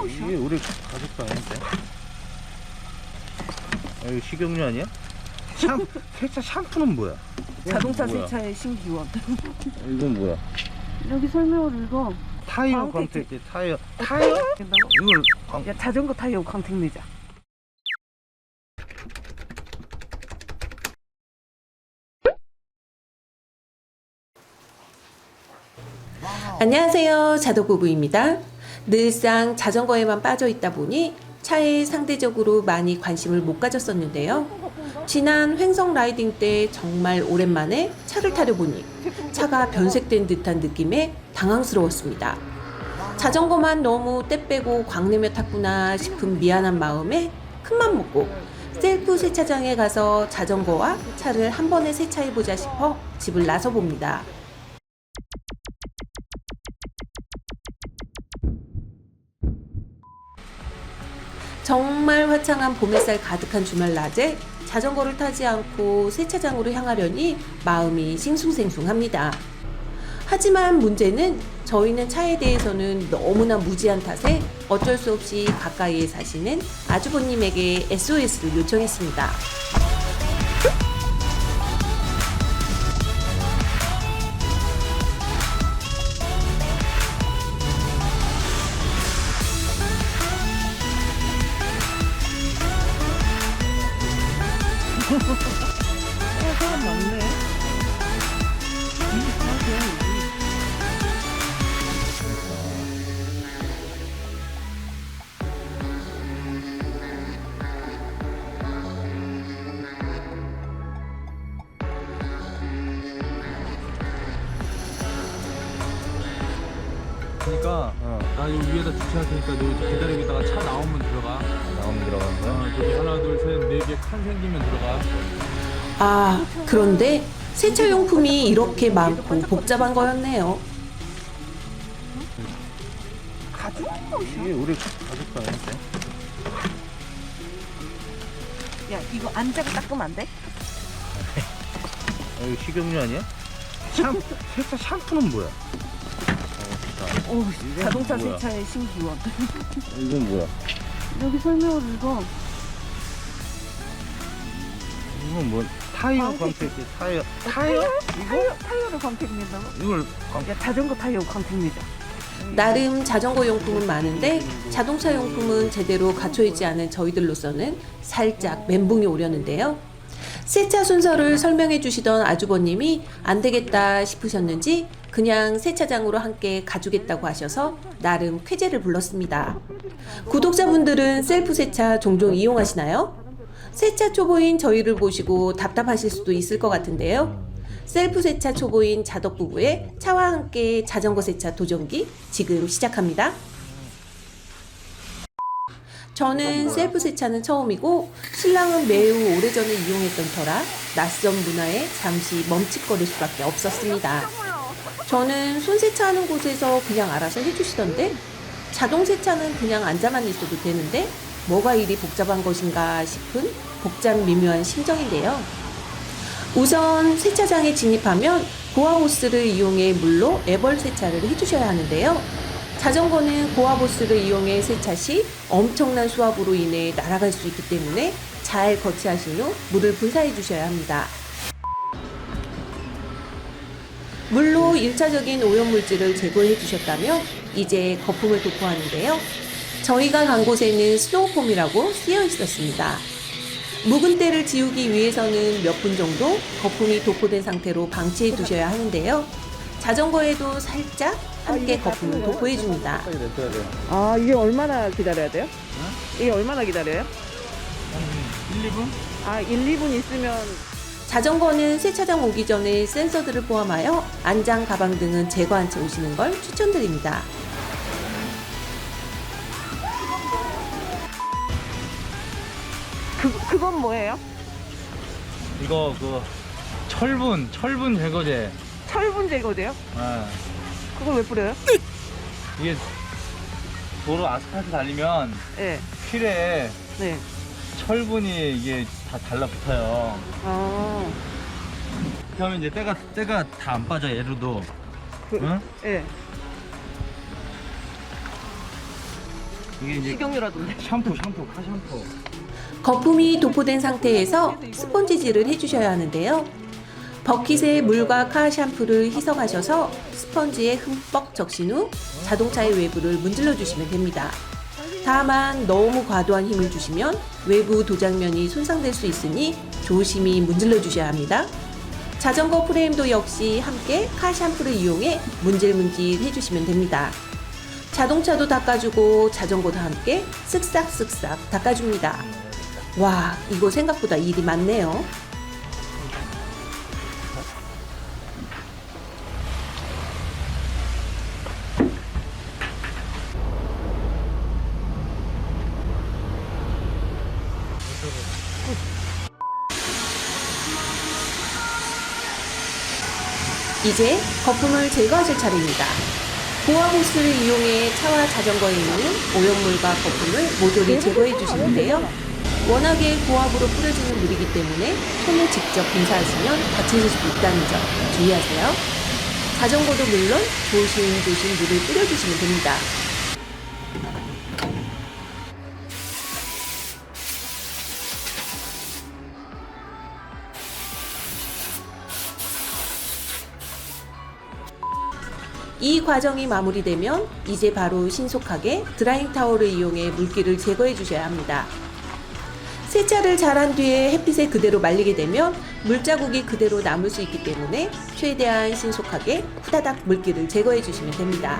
것이야? 이게 우리 가족도 아닌데. 아, 이거 식용유 아니야? 샴, 세차 샴푸는 뭐야? 자동차 뭐야? 세차의 신기원. 이건 뭐야? 여기 설명을 읽어. 타이어 광택. 광택제 타이어 타이어? 이걸 광... 야 자전거 타이어 광택 내자. 안녕하세요. 자덕부부입니다. 늘상 자전거에만 빠져 있다 보니 차에 상대적으로 많이 관심을 못 가졌었는데요. 지난 횡성 라이딩 때 정말 오랜만에 차를 타려 보니 차가 변색된 듯한 느낌에 당황스러웠습니다. 자전거만 너무 때 빼고 광내며 탔구나 싶은 미안한 마음에 큰맘 먹고 셀프 세차장에 가서 자전거와 차를 한 번에 세차해보자 싶어 집을 나서 봅니다. 정말 화창한 봄 햇살 가득한 주말 낮에 자전거를 타지 않고 세차장으로 향하려니 마음이 싱숭생숭합니다. 하지만 문제는 저희는 차에 대해서는 너무나 무지한 탓에 어쩔 수 없이 가까이에 사시는 아주버님에게 SOS를 요청했습니다. 어, 나 여기 위에다 주차할 테니까 너 이제 기다리고 있다가 차 나오면 들어가. 나오면 들어가는 거야? 어, 저기 하나 둘 셋 네 개 칸 생기면 들어가. 아, 그런데 세차용품이 이렇게 많고 복잡한 거였네요. 가져간 것이야? 이게 우리 가족도 아닌데. 야 이거 안자고 닦으면 안 돼? 아, 이거 식용유 아니야? 샴, 세차 샴푸는 뭐야? 어, 자, 오 이건 자동차 뭐야? 세차의 신기원. 이건 뭐야? 여기 설명을 읽어. 이건 뭐 타이어. 광택제 타이어 타이어? 타이어 타이어를 광택 낸다고? 이걸 광... 야 자전거 타이어 광택 내자. 나름 자전거 용품은 많은데 자동차 용품은 제대로 갖춰 있지 않은 저희들로서는 살짝 멘붕이 오려는데요. 세차 순서를 설명해 주시던 아주버님이 안 되겠다 싶으셨는지 그냥 세차장으로 함께 가주겠다고 하셔서 나름 쾌재를 불렀습니다. 구독자분들은 셀프 세차 종종 이용하시나요? 세차 초보인 저희를 보시고 답답하실 수도 있을 것 같은데요. 셀프 세차 초보인 자덕 부부의 차와 함께 자전거 세차 도전기 지금 시작합니다. 저는 셀프 세차는 처음이고 신랑은 매우 오래전에 이용했던 터라 낯선 문화에 잠시 멈칫거릴 수밖에 없었습니다. 저는 손 세차하는 곳에서 그냥 알아서 해주시던데 자동 세차는 그냥 앉아만 있어도 되는데 뭐가 이리 복잡한 것인가 싶은 복잡 미묘한 심정인데요. 우선 세차장에 진입하면 고아 호스를 이용해 물로 애벌 세차를 해주셔야 하는데요. 자전거는 고아 호스를 이용해 세차 시 엄청난 수압으로 인해 날아갈 수 있기 때문에 잘 거치하신 후 물을 분사해 주셔야 합니다. 물로 1차적인 오염물질을 제거해 주셨다면 이제 거품을 도포하는데요. 저희가 간 곳에는 스노우폼이라고 쓰여 있었습니다. 묵은 때를 지우기 위해서는 몇 분 정도 거품이 도포된 상태로 방치해 두셔야 하는데요. 자전거에도 살짝 함께 거품을 도포해 줍니다. 빨리 냈어야 돼. 아 이게 얼마나 기다려야 돼요? 이게 얼마나 기다려요? 한 1, 2분? 아 1, 2분 있으면 자전거는 세차장 오기 전에 센서들을 포함하여 안장, 가방 등은 제거한 채 오시는 걸 추천드립니다. 그 그건 뭐예요? 이거 그 철분 철분 제거제. 철분 제거제요? 아, 그걸 왜 뿌려요? 이게 도로 아스팔트 달리면 네, 휠에 네. 철분이 이게 다 달라붙어요. 아 하면 이제 때가 때가 다 안 빠져 얘로도. 그, 응? 예. 이게 이제 식용유라던데. 샴푸 샴푸 카 샴푸. 거품이 도포된 상태에서 스펀지질을 해주셔야 하는데요. 버킷에 물과 카 샴푸를 희석하셔서 스펀지에 흠뻑 적신 후 자동차의 외부를 문질러 주시면 됩니다. 다만 너무 과도한 힘을 주시면 외부 도장면이 손상될 수 있으니 조심히 문질러 주셔야 합니다. 자전거 프레임도 역시 함께 카 샴푸를 이용해 문질문질 해주시면 됩니다. 자동차도 닦아주고 자전거도 함께 쓱싹쓱싹 닦아줍니다. 와, 이거 생각보다 일이 많네요. 이제 거품을 제거하실 차례입니다. 보아 호스를 이용해 차와 자전거에 있는 오염물과 거품을 모조리 제거해 주시는데요. 워낙에 고압으로 뿌려지는 물이기 때문에 손을 직접 분사하시면 다치실 수 있다는 점 주의하세요. 자전거도 물론 조심조심 물을 뿌려주시면 됩니다. 이 과정이 마무리되면 이제 바로 신속하게 드라잉 타월을 이용해 물기를 제거해 주셔야 합니다. 세차를 잘한 뒤에 햇빛에 그대로 말리게 되면 물자국이 그대로 남을 수 있기 때문에 최대한 신속하게 후다닥 물기를 제거해 주시면 됩니다.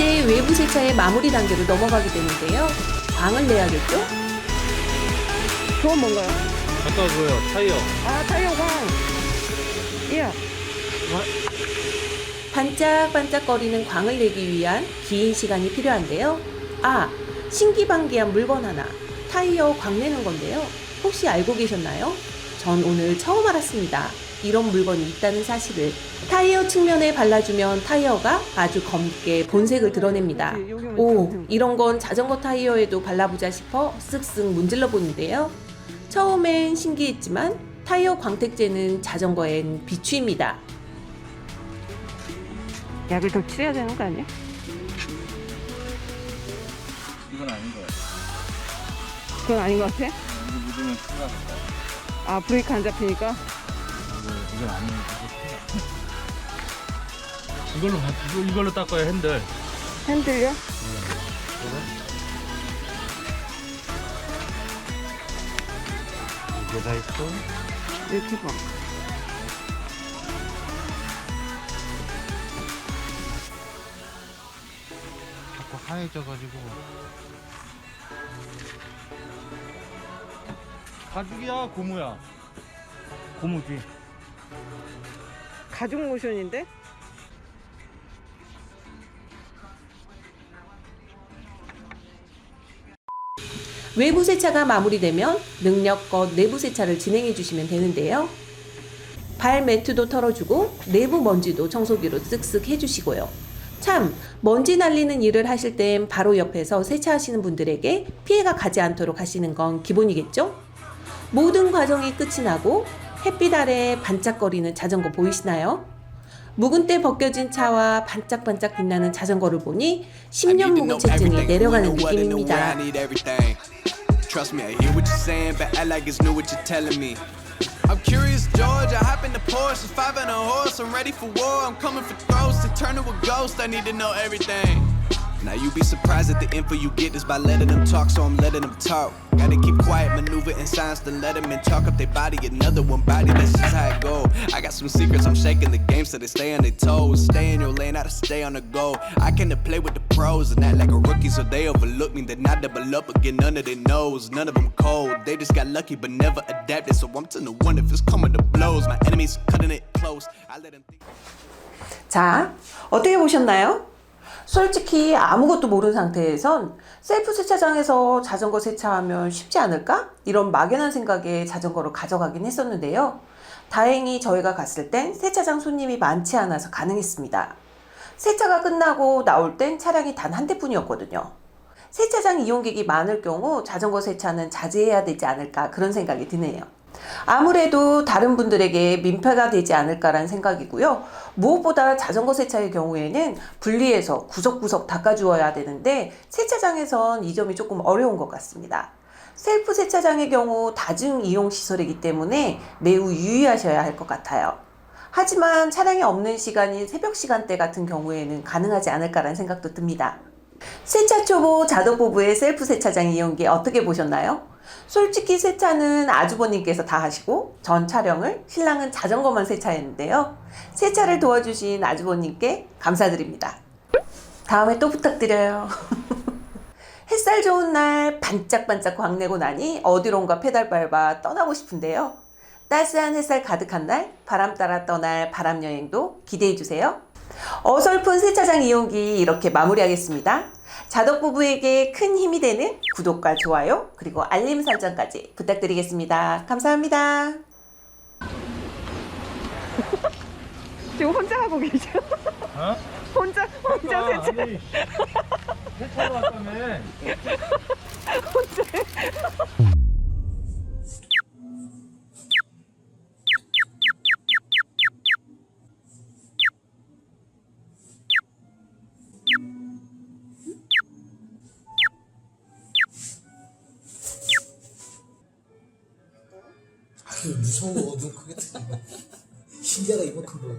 이제 외부 세차의 마무리 단계로 넘어가게 되는데요. 광을 내야겠죠? 그건 뭔가요? 아까 그거요 타이어. 아, 타이어 광. 이야. 반짝반짝거리는 광을 내기 위한 긴 시간이 필요한데요. 아, 신기방기한 물건 하나. 타이어 광 내는 건데요. 혹시 알고 계셨나요? 전 오늘 처음 알았습니다. 이런 물건이 있다는 사실을. 타이어 측면에 발라주면 타이어가 아주 검게 본색을 드러냅니다. 오, 이런 건 자전거 타이어에도 발라보자 싶어 쓱쓱 문질러 보는데요. 처음엔 신기했지만 타이어 광택제는 자전거엔 비추입니다. 약을 더 칠해야 되는 거 아니야? 이건 아닌 거야. 그건 아닌 것 같아? 이거 묻으면 큰일 나. 아, 브레이크 안 잡히니까? 이건 거. 이걸로 바- 이거 이걸로 닦아야 핸들. 핸들요? 이게 다 있어. 이렇게 봐. 자꾸 하얘져가지고 가죽이야 고무야. 고무지. 가죽 모션인데? 외부 세차가 마무리되면 능력껏 내부 세차를 진행해 주시면 되는데요. 발 매트도 털어주고 내부 먼지도 청소기로 쓱쓱 해주시고요. 참 먼지 날리는 일을 하실 땐 바로 옆에서 세차하시는 분들에게 피해가 가지 않도록 하시는 건 기본이겠죠? 모든 과정이 끝이 나고 햇빛 아래 반짝거리는 자전거 보이시나요? 묵은 때 벗겨진 차와 반짝반짝 빛나는 자전거를 보니 10년 묵은 채증이 내려가는 느낌입니다. Trust me, I hear what you're saying, but act like it's new what you're telling me. I'm curious, George. I hop in the Porsche, five and a horse. I'm ready for war. I'm coming for throats to turn to a ghost. I need to know everything. Now you be surprised at the info you get is by letting them talk, so I'm letting them talk. Gotta keep quiet, maneuver in silence to let them in. Talk up their body, another one body. That's just how it go. I got some some secrets. I'm shaking the game so they stay on their toes. Stay in your lane, I to stay on the go. I came to play with the pros and act like a rookie, so they overlook me. Then I double up again, none of their knows. None of them cold. They just got lucky but never adapted. So I'm to the one if it's coming to blows. My enemies cutting it close. I let them think. 자, 어떻게 보셨나요? 솔직히 아무것도 모르는 상태에선 셀프 세차장에서 자전거 세차하면 쉽지 않을까? 이런 막연한 생각에 자전거를 가져가긴 했었는데요. 다행히 저희가 갔을 땐 세차장 손님이 많지 않아서 가능했습니다. 세차가 끝나고 나올 땐 차량이 단 한 대뿐이었거든요. 세차장 이용객이 많을 경우 자전거 세차는 자제해야 되지 않을까 그런 생각이 드네요. 아무래도 다른 분들에게 민폐가 되지 않을까라는 생각이고요. 무엇보다 자전거 세차의 경우에는 분리해서 구석구석 닦아주어야 되는데 세차장에선 이 점이 조금 어려운 것 같습니다. 셀프 세차장의 경우 다중 이용 시설이기 때문에 매우 유의하셔야 할 것 같아요. 하지만 차량이 없는 시간인 새벽 시간대 같은 경우에는 가능하지 않을까라는 생각도 듭니다. 세차 초보 자덕 부부의 셀프 세차장 이용기 어떻게 보셨나요? 솔직히 세차는 아주버님께서 다 하시고 전 촬영을 신랑은 자전거만 세차했는데요. 세차를 도와주신 아주버님께 감사드립니다. 다음에 또 부탁드려요. 햇살 좋은 날 반짝반짝 광내고 나니 어디론가 페달 밟아 떠나고 싶은데요. 따스한 햇살 가득한 날 바람 따라 떠날 바람 여행도 기대해 주세요. 어설픈 세차장 이용기 이렇게 마무리하겠습니다. 자덕 부부에게 큰 힘이 되는 구독과 좋아요 그리고 알림 설정까지 부탁드리겠습니다. 감사합니다. 지금 혼자 하고 계셔? 어? 혼자 혼자 세차. 아니, 세차로 왔다며. 아유 무서워 눈 크게 뜨고 신기하다 이만큼 보여